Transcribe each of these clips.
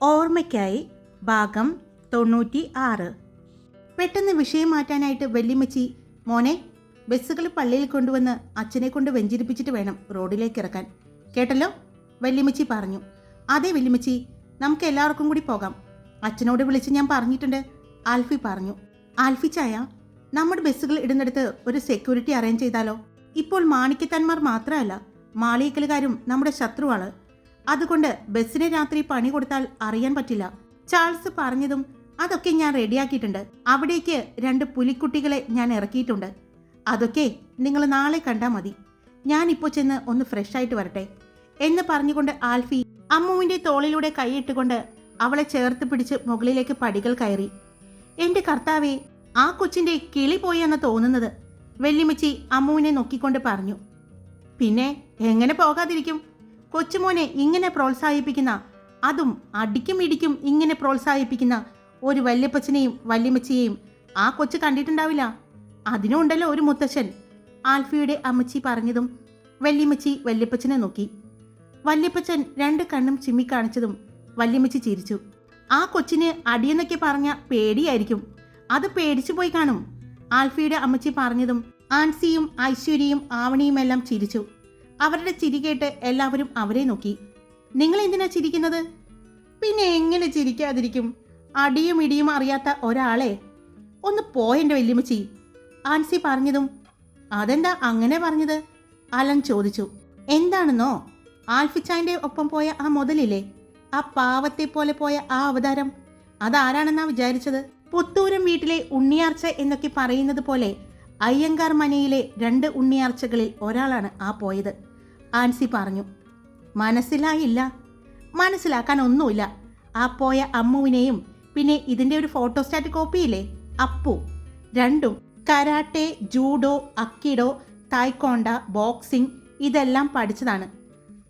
ഓർമ്മയ്ക്കായി ഭാഗം തൊണ്ണൂറ്റി ആറ് പെട്ടെന്ന് വിഷയം മാറ്റാനായിട്ട് വെള്ളിമച്ചി മോനെ ബസ്സുകൾ പള്ളിയിൽ കൊണ്ടുവന്ന് അച്ഛനെ കൊണ്ട് വെഞ്ചിരിപ്പിച്ചിട്ട് വേണം റോഡിലേക്ക് ഇറക്കാൻ. കേട്ടല്ലോ? വെള്ളിമച്ചി പറഞ്ഞു. അതെ വെള്ളിമച്ചി നമുക്ക് എല്ലാവർക്കും കൂടി പോകാം. അച്ഛനോട് വിളിച്ച് ഞാൻ പറഞ്ഞിട്ടുണ്ട്. ആൽഫി പറഞ്ഞു. ആൽഫി ചായ നമ്മുടെ ബസ്സുകൾ ഇടുന്നിടത്ത് ഒരു സെക്യൂരിറ്റി അറേഞ്ച് ചെയ്താലോ? ഇപ്പോൾ മാണിക്കത്തന്മാർ മാത്രമല്ല മാളിയക്കലുകാരും നമ്മുടെ ശത്രുവാണ്. അതുകൊണ്ട് ബസ്സിന് രാത്രി പണി കൊടുത്താൽ അറിയാൻ പറ്റില്ല. ചാൾസ് പറഞ്ഞതും അതൊക്കെ ഞാൻ റെഡിയാക്കിയിട്ടുണ്ട്. അവിടേക്ക് രണ്ട് പുലിക്കുട്ടികളെ ഞാൻ ഇറക്കിയിട്ടുണ്ട്. അതൊക്കെ നിങ്ങൾ നാളെ കണ്ടാൽ മതി. ഞാനിപ്പോൾ ചെന്ന് ഒന്ന് ഫ്രഷ് ആയിട്ട് വരട്ടെ. എന്ന് പറഞ്ഞുകൊണ്ട് ആൽഫി അമ്മുവിന്റെ തോളിലൂടെ കൈയിട്ടുകൊണ്ട് അവളെ ചേർത്ത് പിടിച്ച് മുകളിലേക്ക് പടികൾ കയറി. എന്റെ കർത്താവേ ആ കൊച്ചിന്റെ കിളി പോയെന്ന് തോന്നുന്നത് വെള്ളിമച്ചി അമ്മുവിനെ നോക്കിക്കൊണ്ട് പറഞ്ഞു. പിന്നെ എങ്ങനെ പോകാതിരിക്കും? കൊച്ചുമോനെ ഇങ്ങനെ പ്രോത്സാഹിപ്പിക്കുന്ന അതും അടിക്കും ഇടിക്കും ഇങ്ങനെ പ്രോത്സാഹിപ്പിക്കുന്ന ഒരു വല്യപ്പച്ചനെയും വല്യമ്മച്ചിയെയും ആ കൊച്ചു കണ്ടിട്ടുണ്ടാവില്ല? അതിനുണ്ടല്ലോ ഒരു മുത്തശ്ശൻ. ആൽഫിയുടെ അമ്മച്ചി പറഞ്ഞതും വല്യമ്മച്ചി വല്യപ്പച്ചനെ നോക്കി. വല്യപ്പച്ചൻ രണ്ട് കണ്ണും ചിമ്മിക്കാണിച്ചതും വല്യമ്മച്ചി ചിരിച്ചു. ആ കൊച്ചിന് അടിയെന്നൊക്കെ പറഞ്ഞ പേടിയായിരിക്കും. അത് പേടിച്ചു പോയി കാണും. ആൽഫിയുടെ അമ്മച്ചി പറഞ്ഞതും ആൻസിയും ഐശ്വര്യയും ആവണിയുമെല്ലാം ചിരിച്ചു. അവരുടെ ചിരി കേട്ട് എല്ലാവരും അവരെ നോക്കി. നിങ്ങൾ എന്തിനാ ചിരിക്കുന്നത്? പിന്നെ എങ്ങനെ ചിരിക്കാതിരിക്കും? അടിയും ഇടിയും അറിയാത്ത ഒരാളെ? ഒന്ന് പോയെന്റെ വല്യമ്മച്ചി. ആൻസി പറഞ്ഞതും അതെന്താ അങ്ങനെ പറഞ്ഞത്? അലൻ ചോദിച്ചു. എന്താണെന്നോ? ആൽഫിച്ചായന്റെ ഒപ്പം പോയ ആ മുതലില്ലേ? ആ പാവത്തെ പോലെ പോയ ആ അവതാരം? അതാരാണെന്നാ വിചാരിച്ചത്? പുത്തൂരം വീട്ടിലെ ഉണ്ണിയാർച്ച എന്നൊക്കെ പറയുന്നത് പോലെ അയ്യങ്കാർ മനയിലെ രണ്ട് ഉണ്ണിയാർച്ചകളിൽ ഒരാളാണ് ആ പോയത്. ആൻസി പറഞ്ഞു. മനസ്സിലായില്ല. മനസ്സിലാക്കാൻ ഒന്നുമില്ല. ആ പോയ അമ്മുവിനെയും പിന്നെ ഇതിന്റെ ഒരു ഫോട്ടോസ്റ്റാറ്റ് കോപ്പിയില്ലേ? അപ്പു. രണ്ടും karate judo aikido taekwondo boxing ഇതെല്ലാം പഠിച്ചതാണ്.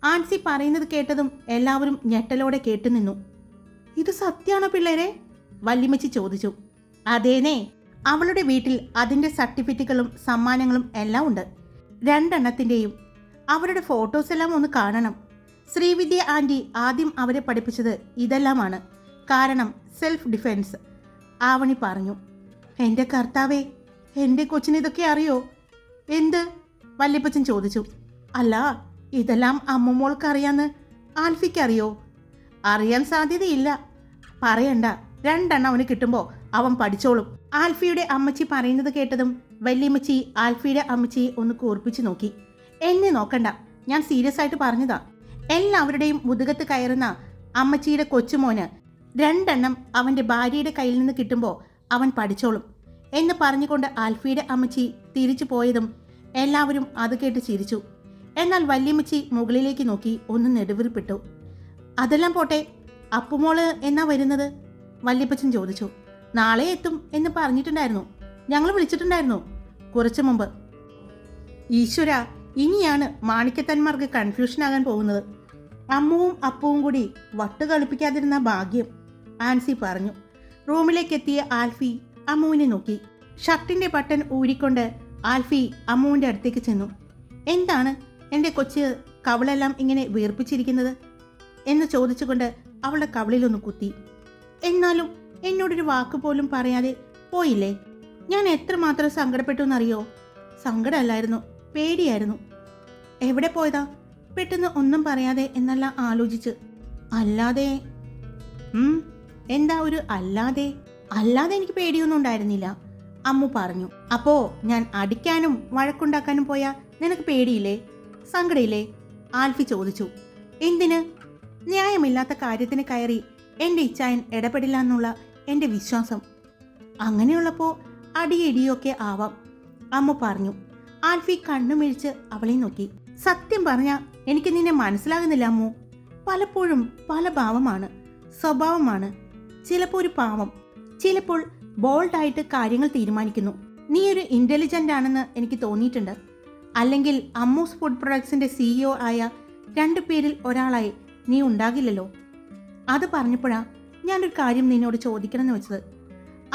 ആൻസി പറയുന്നത് കേട്ടതും എല്ലാവരും ഞെട്ടലോടെ കേട്ടുനിന്നു ഇത് സത്യാണോ പിള്ളേരെ? വല്യമ്മച്ചി ചോദിച്ചു. അതേനേ അവളുടെ വീട്ടിൽ അതിന്റെ സർട്ടിഫിക്കറ്റുകളും സമ്മാനങ്ങളും എല്ലാം ഉണ്ട്. രണ്ടെണ്ണത്തിന്റെയും അവരുടെ ഫോട്ടോസ് എല്ലാം ഒന്ന് കാണണം. ശ്രീവിദ്യ ആന്റി ആദ്യം അവരെ പഠിപ്പിച്ചത് ഇതെല്ലാമാണ്. കാരണം സെൽഫ് ഡിഫെൻസ് ആവണി പറഞ്ഞു എന്റെ കർത്താവേ എന്റെ കൊച്ചിന് ഇതൊക്കെ അറിയോ? എന്ത്? വല്യപ്പച്ചൻ ചോദിച്ചു. അല്ല ഇതെല്ലാം അമ്മമോൾക്ക് അറിയാന്ന്. ആൽഫിക്ക് അറിയോ? അറിയാൻ സാധ്യതയില്ല. പറയണ്ട രണ്ടെണ്ണം അവന് കിട്ടുമ്പോൾ അവൻ പഠിച്ചോളും. ആൽഫിയുടെ അമ്മച്ചി പറയുന്നത് കേട്ടതും വല്യമ്മച്ചി ആൽഫിയുടെ അമ്മച്ചിയെ ഒന്ന് കൂർപ്പിച്ചു നോക്കി. എന്നെ നോക്കണ്ട. ഞാൻ സീരിയസ് ആയിട്ട് പറഞ്ഞതാ. എല്ലാവരുടെയും മുതുകത്ത് കയറുന്ന അമ്മച്ചിയുടെ കൊച്ചുമോന് രണ്ടെണ്ണം അവന്റെ ഭാര്യയുടെ കയ്യിൽ നിന്ന് കിട്ടുമ്പോൾ അവൻ പഠിച്ചോളും. എന്ന് പറഞ്ഞുകൊണ്ട് ആൽഫിയുടെ അമ്മച്ചി തിരിച്ചു പോയതും എല്ലാവരും അത് കേട്ട് ചിരിച്ചു. എന്നാൽ വല്യമ്മച്ചി മുകളിലേക്ക് നോക്കി ഒന്ന് നെടുവിൽപ്പെട്ടു അതെല്ലാം പോട്ടെ അപ്പുമോൾ എന്നാ വരുന്നത്? വല്യപ്പച്ചൻ ചോദിച്ചു. നാളെ എത്തും എന്ന് പറഞ്ഞിട്ടുണ്ടായിരുന്നു. ഞങ്ങൾ വിളിച്ചിട്ടുണ്ടായിരുന്നു കുറച്ചു മുമ്പ്. ഈശ്വര ഇനിയാണ് മാണിക്കത്തന്മാർക്ക് കൺഫ്യൂഷൻ ആകാൻ പോകുന്നത്. അമ്മുവും അപ്പവും കൂടി വട്ട് കളിപ്പിക്കാതിരുന്ന ഭാഗ്യം ആൻസി പറഞ്ഞു. റൂമിലേക്ക് എത്തിയ ആൽഫി അമ്മുവിനെ നോക്കി. ഷർട്ടിന്റെ ബട്ടൺ ഊരിക്കൊണ്ട് ആൽഫി അമ്മുവിന്റെ അടുത്തേക്ക് ചെന്നു. എന്താണ്? എന്റെ കൊച്ച് കവളെല്ലാം ഇങ്ങനെ വീർപ്പിച്ചിരിക്കുന്നത്? എന്ന് ചോദിച്ചുകൊണ്ട് അവളുടെ കവളിലൊന്ന് കുത്തി. എന്നാലും എന്നോടൊരു വാക്ക് പോലും പറയാതെ പോയില്ലേ? ഞാൻ എത്രമാത്രം സങ്കടപ്പെട്ടു എന്നറിയോ? സങ്കടമല്ലായിരുന്നു പേടിയായിരുന്നു. എവിടെ പോയതാ? പെട്ടെന്ന് ഒന്നും പറയാതെ എന്നല്ല ആലോചിച്ച്. അല്ലാതെ. എന്താ ഒരു അല്ലാതെ? അല്ലാതെ എനിക്ക് പേടിയൊന്നും ഉണ്ടായിരുന്നില്ല. അമ്മു പറഞ്ഞു അപ്പോ ഞാൻ അടിക്കാനും വഴക്കുണ്ടാക്കാനും പോയാ? നിനക്ക് പേടിയില്ലേ? സങ്കടയില്ലേ? ആൽഫി ചോദിച്ചു. എന്തിന്? ന്യായമില്ലാത്ത കാര്യത്തിന് കയറി എന്റെ ഇച്ഛായൻ ഇടപെടില്ല എന്നുള്ള എന്റെ വിശ്വാസം. അങ്ങനെയുള്ളപ്പോ അടിയിടിയൊക്കെ ആവാം. അമ്മ പറഞ്ഞു. ആൽഫി കണ്ണുമിഴിച്ച് അവളെ നോക്കി. സത്യം പറഞ്ഞ എനിക്ക് നിന്നെ മനസ്സിലാകുന്നില്ല അമ്മു. പലപ്പോഴും പല ഭാവമാണ് സ്വഭാവമാണ്. ചിലപ്പോൾ ഒരു പാവം ചിലപ്പോൾ ബോൾഡായിട്ട് കാര്യങ്ങൾ തീരുമാനിക്കുന്നു. നീ ഒരു ഇന്റലിജന്റ് ആണെന്ന് എനിക്ക് തോന്നിയിട്ടുണ്ട്. അല്ലെങ്കിൽ അമ്മൂസ് ഫുഡ് പ്രൊഡക്ട്സിന്റെ സിഇഒ ആയ രണ്ടു പേരിൽ ഒരാളായി നീ ഉണ്ടാകില്ലല്ലോ. അത് പറഞ്ഞപ്പോഴാ ഞാനൊരു കാര്യം നിന്നോട് ചോദിക്കണമെന്ന് വെച്ചത്.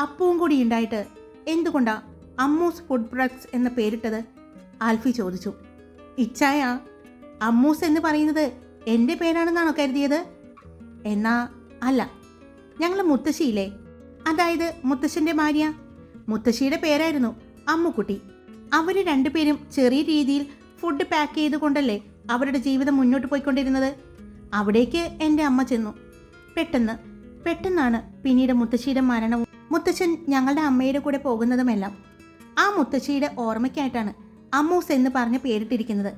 അപ്പവും കൂടി ഉണ്ടായിട്ട് എന്തുകൊണ്ടാ അമ്മൂസ് ഫുഡ് പ്രൊഡക്ട്സ് എന്ന പേരിട്ടത്? ആൽഫി ചോദിച്ചു. ഇച്ചായ അമ്മൂസ് എന്ന് പറയുന്നത് എന്റെ പേരാണെന്നാണോ കരുതിയത്? എന്നാ അല്ല ഞങ്ങൾ മുത്തശ്ശിയില്ലേ? അതായത് മുത്തശ്ശന്റെ ഭാര്യ. മുത്തശ്ശിയുടെ പേരായിരുന്നു അമ്മുക്കുട്ടി. അവർ രണ്ടുപേരും ചെറിയ രീതിയിൽ ഫുഡ് പാക്ക് ചെയ്തുകൊണ്ടല്ലേ അവരുടെ ജീവിതം മുന്നോട്ട് പോയിക്കൊണ്ടിരുന്നത്? അവിടേക്ക് എന്റെ അമ്മ ചെന്നു. പെട്ടെന്ന് പെട്ടെന്നാണ് പിന്നീട് മുത്തശ്ശിയുടെ മരണവും മുത്തശ്ശൻ ഞങ്ങളുടെ അമ്മയുടെ കൂടെ പോകുന്നതുമെല്ലാം. ആ മുത്തശ്ശിയുടെ ഓർമ്മയ്ക്കായിട്ടാണ് അമ്മൂസ് എന്ന് പറഞ്ഞ് പേരിട്ടിരിക്കുന്നത്.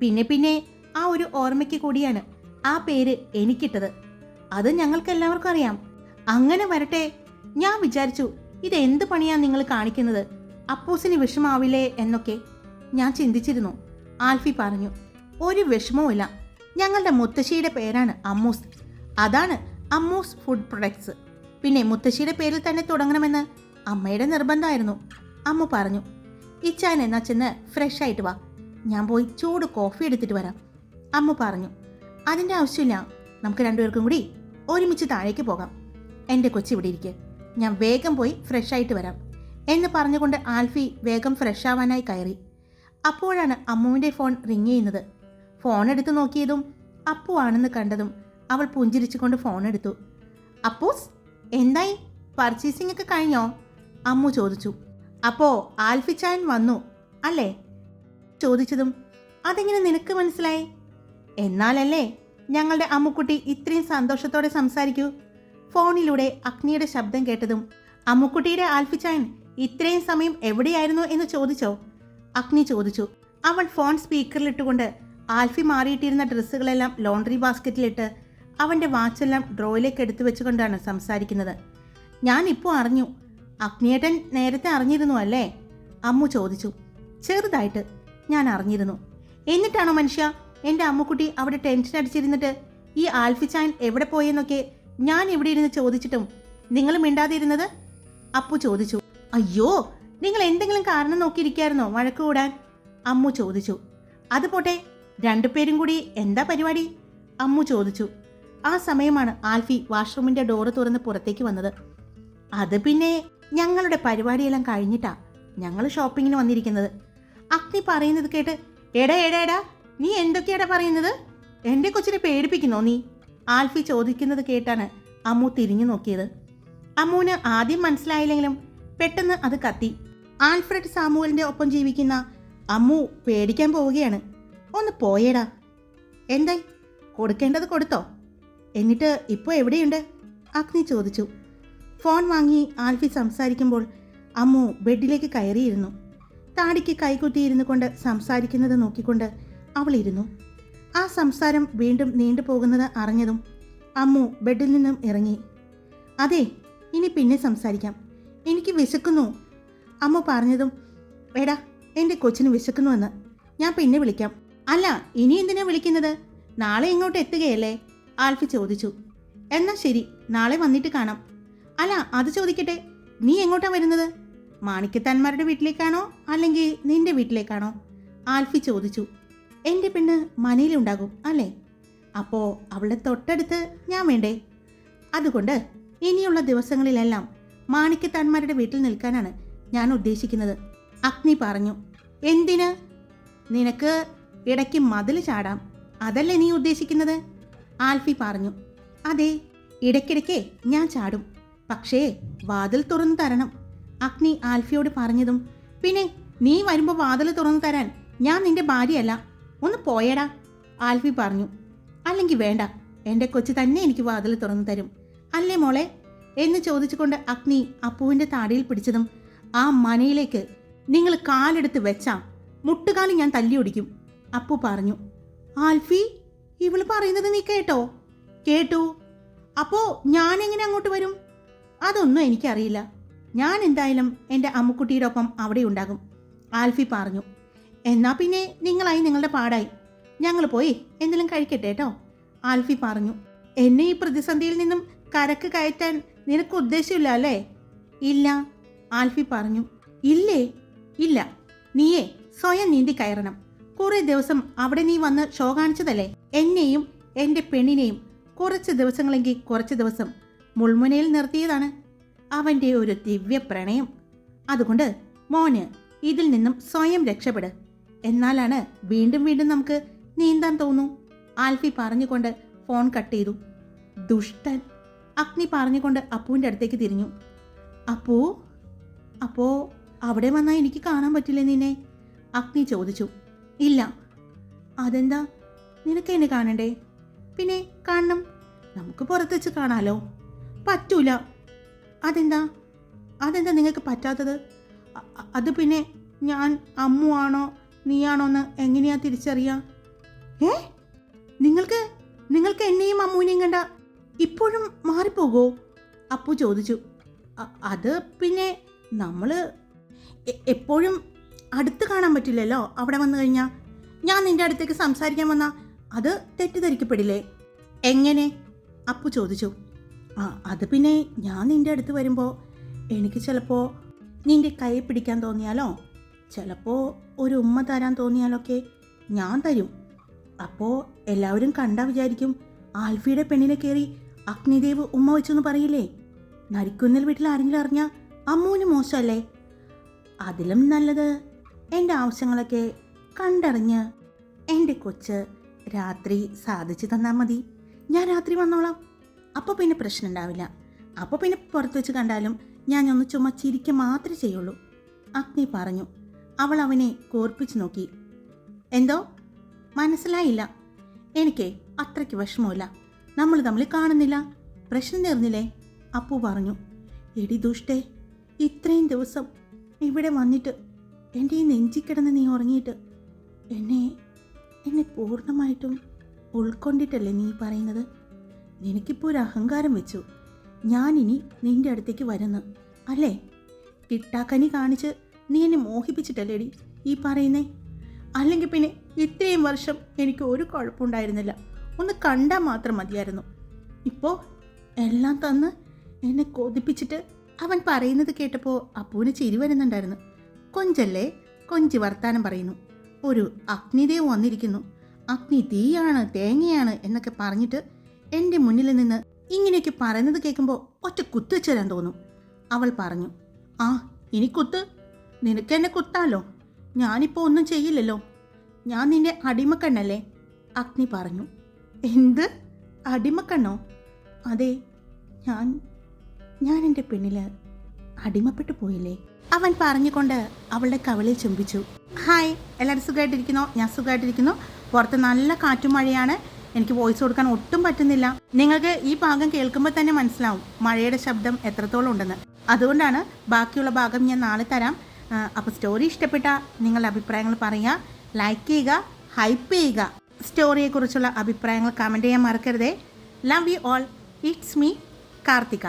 പിന്നെ പിന്നെ ആ ഒരു ഓർമ്മയ്ക്ക് കൂടിയാണ് ആ പേര് എനിക്കിട്ടത്. അത് ഞങ്ങൾക്ക് എല്ലാവർക്കും അറിയാം. അങ്ങനെ വരട്ടെ ഞാൻ വിചാരിച്ചു ഇത് എന്ത് പണിയാ നിങ്ങൾ കാണിക്കുന്നത്? അപ്പൂസിന് വിഷമാവില്ലേ? എന്നൊക്കെ ഞാൻ ചിന്തിച്ചിരുന്നു. ആൽഫി പറഞ്ഞു ഒരു വിഷമവുമില്ല ഞങ്ങളുടെ മുത്തശ്ശിയുടെ പേരാണ് അമ്മൂസ്. അതാണ് അമ്മൂസ് ഫുഡ് പ്രൊഡക്ട്സ്. പിന്നെ മുത്തശ്ശിയുടെ പേരിൽ തന്നെ തുടങ്ങണമെന്ന് അമ്മയുടെ നിർബന്ധമായിരുന്നു. അമ്മ പറഞ്ഞു ഇച്ചാൻ എന്നാ ചെന്ന് ഫ്രഷ് ആയിട്ട് വാ. ഞാൻ പോയി ചൂട് കോഫി എടുത്തിട്ട് വരാം. അമ്മ പറഞ്ഞു അതിന്റെ ആവശ്യമില്ല. നമുക്ക് രണ്ടുപേർക്കും കൂടി ഒരുമിച്ച് താഴേക്ക് പോകാം. എന്റെ കൊച്ചി ഇവിടെ ഇരിക്കെ. ഞാൻ വേഗം പോയി ഫ്രഷ് ആയിട്ട് വരാം. എന്ന് പറഞ്ഞുകൊണ്ട് ആൽഫി വേഗം ഫ്രഷ് ആവാനായി കയറി. അപ്പോഴാണ് അമ്മുവിന്റെ ഫോൺ റിങ് ചെയ്യുന്നത്. ഫോൺ എടുത്ത് നോക്കിയതും അപ്പു ആണെന്ന് കണ്ടതും അവൾ പുഞ്ചിരിച്ചുകൊണ്ട് ഫോൺ എടുത്തു. അപ്പൂസ് എന്തായി? പർച്ചേസിംഗ് ഒക്കെ കഴിഞ്ഞോ? അമ്മു ചോദിച്ചു. അപ്പോ ആൽഫിച്ചായൻ വന്നു. അല്ലേ? ചോദിച്ചതും അതെങ്ങനെ നിനക്ക് മനസ്സിലായി? എന്നാലല്ലേ ഞങ്ങളുടെ അമ്മുക്കുട്ടി ഇത്രയും സന്തോഷത്തോടെ സംസാരിക്കൂ? ഫോണിലൂടെ അഗ്നിയുടെ ശബ്ദം കേട്ടതും അമ്മുക്കുട്ടിയുടെ ആൽഫിച്ചായൻ ഇത്രയും സമയം എവിടെയായിരുന്നു എന്ന് ചോദിച്ചോ? അഗ്നി ചോദിച്ചു അവൾ ഫോൺ സ്പീക്കറിലിട്ടുകൊണ്ട് ആൽഫി മാറിയിട്ടിരുന്ന ഡ്രസ്സുകളെല്ലാം ലോണ്ടറി ബാസ്ക്കറ്റിലിട്ട് അവന്റെ വാച്ചെല്ലാം ഡ്രോയിലേക്ക് എടുത്തു വെച്ചുകൊണ്ടാണ് സംസാരിക്കുന്നത്. ഞാൻ ഇപ്പോൾ അറിഞ്ഞു അഗ്നിയേട്ടൻ നേരത്തെ അറിഞ്ഞിരുന്നു അല്ലേ? അമ്മു ചോദിച്ചു. ചെറുതായിട്ട് ഞാൻ അറിഞ്ഞിരുന്നു. എന്നിട്ടാണോ മനുഷ്യ എന്റെ അമ്മുക്കുട്ടി അവിടെ ടെൻഷൻ അടിച്ചിരുന്നിട്ട് ഈ ആൽഫി ചാൻ എവിടെ പോയെന്നൊക്കെ ഞാൻ ഇവിടെ ഇരുന്ന് ചോദിച്ചിട്ടും നിങ്ങൾ മിണ്ടാതിരുന്നത്? അപ്പു ചോദിച്ചു. അയ്യോ നിങ്ങൾ എന്തെങ്കിലും കാരണം നോക്കിയിരിക്കായിരുന്നോ വഴക്ക് കൂടാൻ? അമ്മു ചോദിച്ചു. അത് പോട്ടെ രണ്ടുപേരും കൂടി എന്താ പരിപാടി? അമ്മു ചോദിച്ചു. ആ സമയമാണ് ആൽഫി വാഷ്റൂമിന്റെ ഡോറ് തുറന്ന് പുറത്തേക്ക് വന്നത്. അത് പിന്നെ ഞങ്ങളുടെ പരിപാടിയെല്ലാം കഴിഞ്ഞിട്ടാ ഞങ്ങൾ ഷോപ്പിങ്ങിന് വന്നിരിക്കുന്നത്. അഗ്നി പറയുന്നത് കേട്ട് എടാ എടാ എടാ നീ എന്തൊക്കെയാടാ പറയുന്നത്? എന്റെ കൊച്ചിനെ പേടിപ്പിക്കുന്നോ നീ? ആൽഫി ചോദിക്കുന്നത് കേട്ടാണ് അമ്മു തിരിഞ്ഞു നോക്കിയത്. അമ്മുവിന് ആദ്യം മനസ്സിലായില്ലെങ്കിലും പെട്ടെന്ന് അത് കത്തി. ആൽഫ്രഡ് സാമുവലിന്റെ ഒപ്പം ജീവിക്കുന്ന അമ്മു പേടിക്കാൻ പോവുകയാണ്. ഒന്ന് പോയേടാ. എന്തായി? കൊടുക്കേണ്ടത് കൊടുത്തോ? എന്നിട്ട് ഇപ്പോൾ എവിടെയുണ്ട്? അഗ്നി ചോദിച്ചു. ഫോൺ വാങ്ങി ആൽഫി സംസാരിക്കുമ്പോൾ അമ്മു ബെഡിലേക്ക് കയറിയിരുന്നു. താടിക്ക് കൈകുത്തിയിരുന്നു കൊണ്ട് സംസാരിക്കുന്നത് നോക്കിക്കൊണ്ട് അവൾ ഇരുന്നു. ആ സംസാരം വീണ്ടും നീണ്ടുപോകുന്നത് അറിഞ്ഞതും അമ്മു ബെഡിൽ നിന്നും ഇറങ്ങി. അതെ ഇനി പിന്നെ സംസാരിക്കാം. എനിക്ക് വിശക്കുന്നു അമ്മ പറഞ്ഞതും എടാ എന്റെ കൊച്ചിന് വിശക്കുന്നുവെന്ന് ഞാൻ പിന്നെ വിളിക്കാം. അല്ല ഇനി എന്തിനാ വിളിക്കുന്നത്? നാളെ ഇങ്ങോട്ട് എത്തുകയല്ലേ? ആൽഫി ചോദിച്ചു. എന്നാ ശരി നാളെ വന്നിട്ട് കാണാം. അല്ല അത് ചോദിക്കട്ടെ. നീ എങ്ങോട്ടാ വരുന്നത്? മാണിക്കത്താന്മാരുടെ വീട്ടിലേക്കാണോ അല്ലെങ്കിൽ നിന്റെ വീട്ടിലേക്കാണോ? ആൽഫി ചോദിച്ചു. എന്റെ പെണ്ണ് മനയിലുണ്ടാകും അല്ലേ? അപ്പോൾ അവളെ തൊട്ടടുത്ത് ഞാൻ വേണ്ടേ? അതുകൊണ്ട് ഇനിയുള്ള ദിവസങ്ങളിലെല്ലാം മാണിക്കത്താന്മാരുടെ വീട്ടിൽ നിൽക്കാനാണ് ഞാൻ ഉദ്ദേശിക്കുന്നത്. അഗ്നി പറഞ്ഞു. എന്തിന്? നിനക്ക് ഇടയ്ക്ക് മതിൽ ചാടാം. അതല്ലേ നീ ഉദ്ദേശിക്കുന്നത്? ആൽഫി പറഞ്ഞു. അതെ ഇടയ്ക്കിടയ്ക്ക് ഞാൻ ചാടും. പക്ഷേ വാതിൽ തുറന്നു തരണം. അഗ്നി ആൽഫിയോട് പറഞ്ഞതും പിന്നെ നീ വരുമ്പോൾ വാതിൽ തുറന്നു തരാൻ ഞാൻ നിന്റെ ഭാര്യയല്ല. ഒന്ന് പോയടാ ആൽഫി പറഞ്ഞു. അല്ലെങ്കിൽ വേണ്ട എന്റെ കൊച്ചു തന്നെ എനിക്ക് വാതിൽ തുറന്നു തരും. അല്ലേ മോളെ? എന്ന് ചോദിച്ചുകൊണ്ട് അഗ്നി അപ്പുവിന്റെ താടിയിൽ പിടിച്ചതും ആ മനയിലേക്ക് നിങ്ങൾ കാലെടുത്ത് വെച്ചാ മുട്ടുകാലി ഞാൻ തല്ലി ഒടിക്കും അപ്പു പറഞ്ഞു. ആൽഫി ഇവൾ പറയുന്നത് നീ കേട്ടോ? കേട്ടു. അപ്പോ ഞാൻ എങ്ങനെ അങ്ങോട്ട് വരും? അതൊന്നും എനിക്കറിയില്ല. ഞാൻ എന്തായാലും എന്റെ അമ്മുക്കുട്ടിയുടെ ഒപ്പം അവിടെ ഉണ്ടാകും. ആൽഫി പറഞ്ഞു. എന്നാ പിന്നെ നിങ്ങളായി നിങ്ങളുടെ പാടായി. ഞങ്ങൾ പോയി എന്തെങ്കിലും കഴിക്കട്ടെ കേട്ടോ. ആൽഫി പറഞ്ഞു. എന്നെ ഈ പ്രതിസന്ധിയിൽ നിന്നും കരക്ക് കയറ്റാൻ നിനക്ക് ഉദ്ദേശമില്ല അല്ലേ? ഇല്ല ആൽഫി പറഞ്ഞു. ഇല്ലേ? ഇല്ല. നീയേ സ്വയം നീന്തി കയറണം. കുറെ ദിവസം അവിടെ നീ വന്ന് ഷോ കാണിച്ചതല്ലേ എന്നെയും എന്റെ പെണ്ണിനെയും കുറച്ച് ദിവസങ്ങളെങ്കിൽ കുറച്ച് ദിവസം മുൾമുനയിൽ നിർത്തിയതാണ്. അവന്റെ ഒരു ദിവ്യ പ്രണയം. അതുകൊണ്ട് മോന് ഇതിൽ നിന്നും സ്വയം രക്ഷപ്പെട്. എന്നാലാണ് വീണ്ടും വീണ്ടും നമുക്ക് നീന്താൻ തോന്നൂ. ആൽഫി പറഞ്ഞുകൊണ്ട് ഫോൺ കട്ട് ചെയ്തു. ദുഷ്ടൻ. അഗ്നി പറഞ്ഞുകൊണ്ട് അപ്പുവിന്റെ അടുത്തേക്ക് തിരിഞ്ഞു. അപ്പൂ അപ്പോ അവിടെ വന്നാൽ എനിക്ക് കാണാൻ പറ്റില്ലേ നിന്നെ? അഗ്നി ചോദിച്ചു. ഇല്ല. അതെന്താ? നിനക്ക് എന്നെ കാണണ്ടേ? പിന്നെ കാണണം. നമുക്ക് പുറത്ത് വെച്ച് കാണാലോ? പറ്റൂല. അതെന്താ? അതെന്താ നിങ്ങൾക്ക് പറ്റാത്തത്? അത് പിന്നെ ഞാൻ അമ്മുവാണോ നീയാണോ എന്ന് എങ്ങനെയാ തിരിച്ചറിയാ? ഏ? നിങ്ങൾക്ക് നിങ്ങൾക്ക് എന്നെയും അമ്മുവിനെയും കണ്ട ഇപ്പോഴും മാറിപ്പോകോ? അപ്പു ചോദിച്ചു. അത് പിന്നെ നമ്മൾ എപ്പോഴും അടുത്ത് കാണാൻ പറ്റില്ലല്ലോ അവിടെ വന്നു കഴിഞ്ഞാൽ ഞാൻ നിന്റെ അടുത്തേക്ക് സംസാരിക്കാൻ വന്നാൽ അത് തെറ്റിദ്ധരിക്കപ്പെടില്ലേ? എങ്ങനെ? അപ്പു ചോദിച്ചു. ആ അത് പിന്നെ ഞാൻ നിന്റെ അടുത്ത് വരുമ്പോൾ എനിക്ക് ചിലപ്പോൾ നിന്റെ കൈ പിടിക്കാൻ തോന്നിയാലോ? ചിലപ്പോൾ ഒരു ഉമ്മ തരാൻ തോന്നിയാലൊക്കെ ഞാൻ തരും. അപ്പോൾ എല്ലാവരും കണ്ടാ വിചാരിക്കും ആൽഫിയുടെ പെണ്ണിനെ കയറി അഗ്നിദേവ് ഉമ്മ വെച്ചെന്ന് പറയില്ലേ? നരിക്കുന്നിൽ വീട്ടിൽ ആരെങ്കിലും അറിഞ്ഞാൽ അമ്മൂന് മോശമല്ലേ? അതിലും നല്ലത് എന്റെ ആവശ്യങ്ങളൊക്കെ കണ്ടറിഞ്ഞ് എന്റെ കൊച്ച് രാത്രി സാധിച്ചു തന്നാൽ മതി. ഞാൻ രാത്രി വന്നോളാം. അപ്പോൾ പിന്നെ പ്രശ്നം ഉണ്ടാവില്ല. അപ്പോൾ പിന്നെ പുറത്ത് വെച്ച് കണ്ടാലും ഞാൻ ഒന്ന് ചുമ്മാ ചിരിക്കുക മാത്രമേ ചെയ്യുള്ളൂ. അഗ്നി പറഞ്ഞു. അവൾ അവനെ കോർപ്പിച്ചു നോക്കി. എന്തോ? മനസ്സിലായില്ല. എനിക്ക് അത്രയ്ക്ക് വിഷമമില്ല നമ്മൾ തമ്മിൽ കാണുന്നില്ല. പ്രശ്നം തീർന്നില്ലേ? അപ്പു പറഞ്ഞു. എടി ദുഷ്ടേ ഇത്രയും ദിവസം ഇവിടെ വന്നിട്ട് എന്റെ ഈ നെഞ്ചിൽ കിടന്ന് നീ ഉറങ്ങിയിട്ട് എന്നെ എന്നെ പൂർണമായിട്ടും ഉൾക്കൊണ്ടിട്ടല്ലേ നീ പറയുന്നത്? നിനക്കിപ്പോൾ ഒരു അഹങ്കാരം വെച്ചു. ഞാനിനി നിന്റെ അടുത്തേക്ക് വരുന്നു. അല്ലേ? കിട്ടാക്കനി കാണിച്ച് നീ എന്നെ മോഹിപ്പിച്ചിട്ടല്ലേടി ഈ പറയുന്നേ? അല്ലെങ്കിൽ പിന്നെ ഇത്രയും വർഷം എനിക്ക് ഒരു കുഴപ്പമുണ്ടായിരുന്നില്ല. ഒന്ന് കണ്ടാൽ മാത്രം മതിയായിരുന്നു. ഇപ്പോൾ എല്ലാം തന്ന് എന്നെ കൊതിപ്പിച്ചിട്ട് അവൻ പറയുന്നത് കേട്ടപ്പോൾ അപ്പൂന് ചിരി വരുന്നുണ്ടായിരുന്നു. കൊഞ്ചല്ലേ? കൊഞ്ചി വർത്താനം പറയുന്നു. ഒരു അഗ്നിദേവ് വന്നിരിക്കുന്നു. അഗ്നി തീയാണ് തേങ്ങയാണ് എന്നൊക്കെ പറഞ്ഞിട്ട് എന്റെ മുന്നിൽ നിന്ന് ഇങ്ങനെയൊക്കെ പറയുന്നത് കേൾക്കുമ്പോൾ ഒറ്റ കുത്തുവെച്ച് തോന്നും. അവൾ പറഞ്ഞു ആ ഇനി കുത്ത്. നിനക്ക് എന്നെ കുത്താലോ? ഞാനിപ്പോൾ ഒന്നും ചെയ്യില്ലല്ലോ. ഞാൻ നിന്റെ അടിമക്കണ്ണല്ലേ? അഗ്നി പറഞ്ഞു എന്ത്? അടിമക്കണ്ണോ? അതെ ഞാൻ ഞാൻ എന്റെ പെണ്ണിൽ അടിമപ്പെട്ടു പോയില്ലേ? അവൻ പറഞ്ഞുകൊണ്ട് അവളുടെ കവളിൽ ചുംബിച്ചു. ഹായ് എല്ലാവരും സുഖമായിട്ടിരിക്കുന്നോ? ഞാൻ സുഖമായിട്ടിരിക്കുന്നു. പുറത്ത് നല്ല കാറ്റും മഴയാണ് എനിക്ക് വോയിസ് കൊടുക്കാൻ ഒട്ടും പറ്റുന്നില്ല. നിങ്ങൾക്ക് ഈ ഭാഗം കേൾക്കുമ്പോൾ തന്നെ മനസ്സിലാവും മഴയുടെ ശബ്ദം എത്രത്തോളം ഉണ്ടെന്ന്. അതുകൊണ്ടാണ് ബാക്കിയുള്ള ഭാഗം ഞാൻ നാളെ തരാം. അപ്പോൾ സ്റ്റോറി ഇഷ്ടപ്പെട്ട നിങ്ങളുടെ അഭിപ്രായങ്ങൾ പറയുക ലൈക്ക് ചെയ്യുക ഹൈപ്പ് ചെയ്യുക. സ്റ്റോറിയെക്കുറിച്ചുള്ള അഭിപ്രായങ്ങൾ കമന്റ് ചെയ്യാൻ മറക്കരുതേ. Love you all it's me Karthika.